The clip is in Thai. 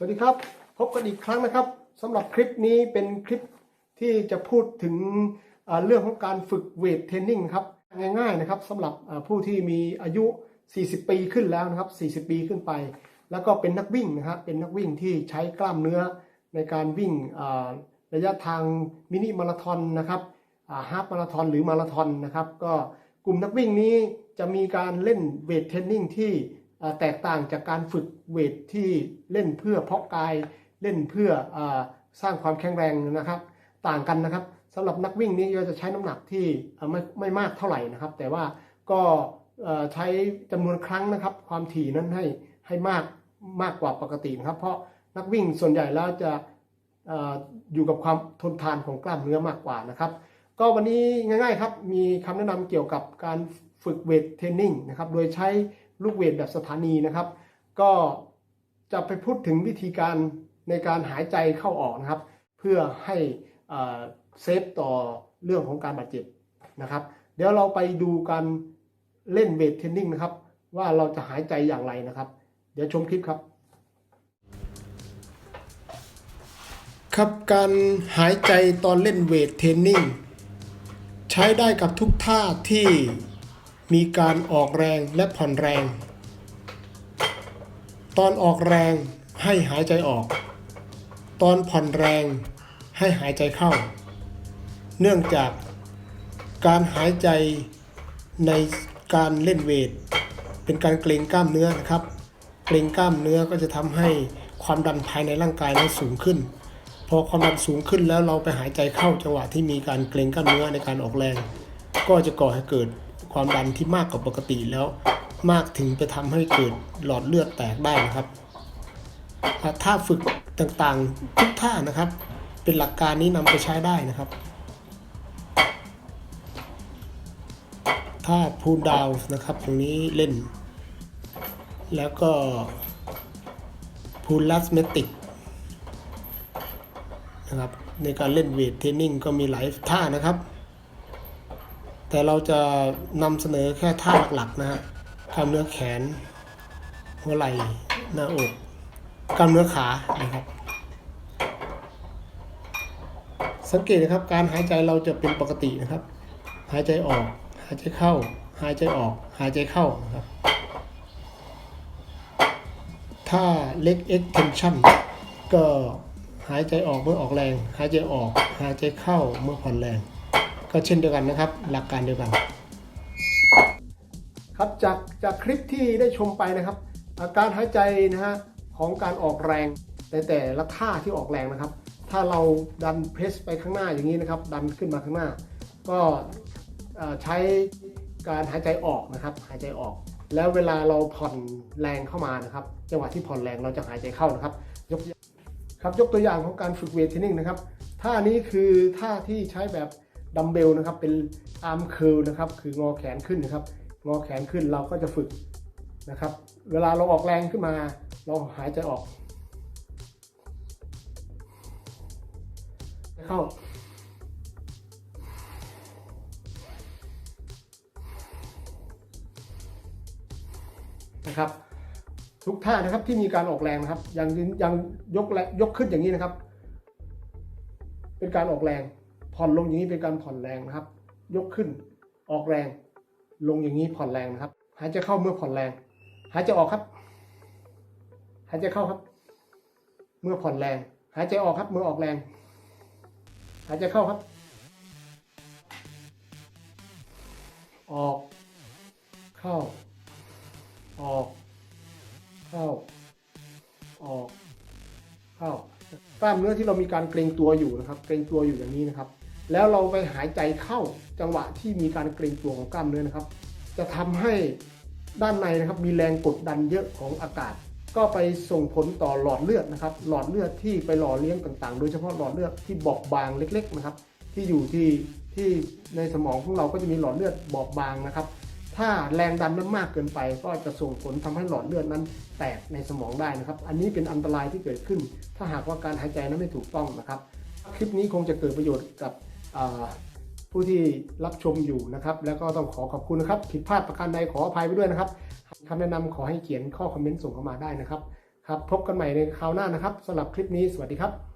สวัสดีครับ พบกันอีกครั้งนะครับสำหรับคลิปนี้เป็นคลิปที่จะพูดถึงเรื่องของการฝึกเวทเทรนนิ่งครับง่ายๆนะครับสำหรับผู้ที่มีอายุ 40 ปีขึ้นแล้วนะครับ 40 ปีขึ้นไป แล้วก็เป็นนักวิ่งนะครับเป็นนักวิ่งที่ใช้กล้ามเนื้อในการวิ่งระยะทางมินิมาราธอนนะครับฮาฟมาราธอนหรือมาราธอนนะครับ ก็กลุ่มนักวิ่งนี้จะมีการเล่นเวทเทรนนิ่งที่ แตกต่างจากการฝึกเวทที่เล่นเพื่อเพาะกายเล่นเพื่ออสร้างความแข็งแรงนะครับ ต่างกันนะครับสำหรับนักวิ่งนี้ก็จะใช้น้ำหนักที่ไม่ไม่มากเท่าไหร่นะครับ แต่ว่าก็ใช้จำนวนครั้งนะครับ ความถี่นั้นให้ให้มากมากกว่าปกตินะครับ เพราะนักวิ่งส่วนใหญ่แล้วจะอออยู่กับความทนทานของกล้ามเนื้อมากกว่านะครับ ก็วันนี้ง่ายๆครับมีคำแนะนำเกี่ยวกับการฝึกเวทเทรนนิ่งนะครับ โดยใช้ ลูกเวทแบบสถานีนะครับ ก็จะไปพูดถึงวิธีการในการหายใจเข้าออกนะครับ เพื่อให้เซฟต่อเรื่องของการบาดเจ็บนะครับ เดี๋ยวเราไปดูการเล่นเวทเทรนนิ่งนะครับ ว่าเราจะหายใจอย่างไรนะครับ เดี๋ยวชมคลิปครับ ครับการหายใจตอนเล่นเวทเทรนนิ่งใช้ได้กับทุกท่าที่ มีการออกแรงและผ่อนแรง ตอนออกแรงให้หายใจออก ตอนผ่อนแรงให้หายใจเข้า เนื่องจากการหายใจในการเล่นเวท เป็นการเกรงกล้ามเนื้อนะครับ เกรงกล้ามเนื้อก็จะทำให้ความดันภายในร่างกายนั้นสูงขึ้น พอความดันสูงขึ้นแล้วเราไปหายใจเข้าจังหวะที่มีการเกรงกล้ามเนื้อในการออกแรง ก็จะก่อให้เกิด ความดันที่มากกว่าปกติแล้วมากถึงไปทำให้เกิดหลอดเลือดแตกได้นะครับอ่าท่าฝึกต่างๆทุกท่านะครับ เป็นหลักการนี้นำไปใช้ได้นะครับท่าพูลดาวนะครับ ตรงนี้เล่น แล้วก็พูลลัสเมติกนะครับในการเล่นเวทเทรนนิ่งก็มีหลายท่านะครับ แต่เราจะนำเสนอแค่ท่าหลักๆนะฮะกล้ามเนื้อแขน หัวไหล่ หน้าอกกล้ามเนื้อขานะครับ สังเกตนะครับการหายใจเราจะเป็นปกตินะครับ หายใจออก หายใจเข้า หายใจออก หายใจเข้านะครับถ้าเล็ก extension ก็หายใจออกเมื่อออกแรง หายใจออก หายใจเข้าเมื่อผ่อนแรง ก็เช่นเดียวกันนะครับ หลักการเดียวกัน ครับจากจากคลิปที่ได้ชมไปนะครับ อาการหายใจนะฮะของการออกแรงแต่แต่ละท่าที่ออกแรงนะครับ ถ้าเราดันเพรสไปข้างหน้าอย่างนี้นะครับ ดันขึ้นมาข้างหน้า ก็ใช้การหายใจออกนะครับ หายใจออก แล้วเวลาเราผ่อนแรงเข้ามานะครับ จังหวะที่ผ่อนแรงเราจะหายใจเข้านะครับ ยกครับยกตัวอย่างของการฝึกเวทเทรนนิ่งนะครับท่านี้คือท่าที่ใช้แบบ ดัมเบลนะครับเป็นอาร์มเคิลนะครับคืองอแขนขึ้นนะครับงอแขนขึ้นเราก็จะฝึกนะครับ เวลาเราออกแรงขึ้นมา เราหายใจออก เข้า นะครับ ทุกท่านะครับที่มีการออกแรงนะครับยังยังยกแรงยกขึ้นอย่างนี้นะครับ เป็นการออกแรง ผ่อนลงอย่างนี้เป็นการผ่อนแรงนะครับ ยกขึ้น ออกแรง ลงอย่างนี้ผ่อนแรงนะครับ หายใจเข้าเมื่อผ่อนแรง หายใจออกครับ หายใจเข้าครับ เมื่อผ่อนแรง หายใจออกครับเมื่อออกแรง หายใจเข้าครับ ออก เข้า ออก เข้า ออก เข้ากล้ามเนื้อที่เรามีการเกรงตัวอยู่นะครับ เกรงตัวอยู่อย่างนี้นะครับ แล้วเราไปหายใจเข้าจังหวะที่มีการเกรงตัวของกล้ามเนื้อนะครับ จะทำให้ด้านในนะครับมีแรงกดดันเยอะของอากาศ ก็ไปส่งผลต่อหลอดเลือดนะครับ หลอดเลือดที่ไปหล่อเลี้ยงต่างๆ โดยเฉพาะหลอดเลือดที่บอบบางเล็ก ๆนะครับ ที่อยู่ที่ที่ในสมองของเราก็จะมีหลอดเลือดบอบบางนะครับ ถ้าแรงดันนั้นมากเกินไป ก็จะส่งผลทำให้หลอดเลือดนั้นแตกในสมองได้นะครับ อันนี้เป็นอันตรายที่เกิดขึ้น ถ้าหากว่าการหายใจนั้นไม่ถูกต้องนะครับ คลิปนี้คงจะเกิดประโยชน์กับ ผู้ที่รับชมอยู่นะครับ แล้วก็ต้องขอขอบคุณนะครับ ผิดพลาดประการใดขออภัยไปด้วยนะครับคำแนะนำขอให้เขียนข้อคอมเมนต์ส่งเข้ามาได้นะครับ ครับ พบกันใหม่ในคราวหน้านะครับสำหรับคลิปนี้สวัสดีครับ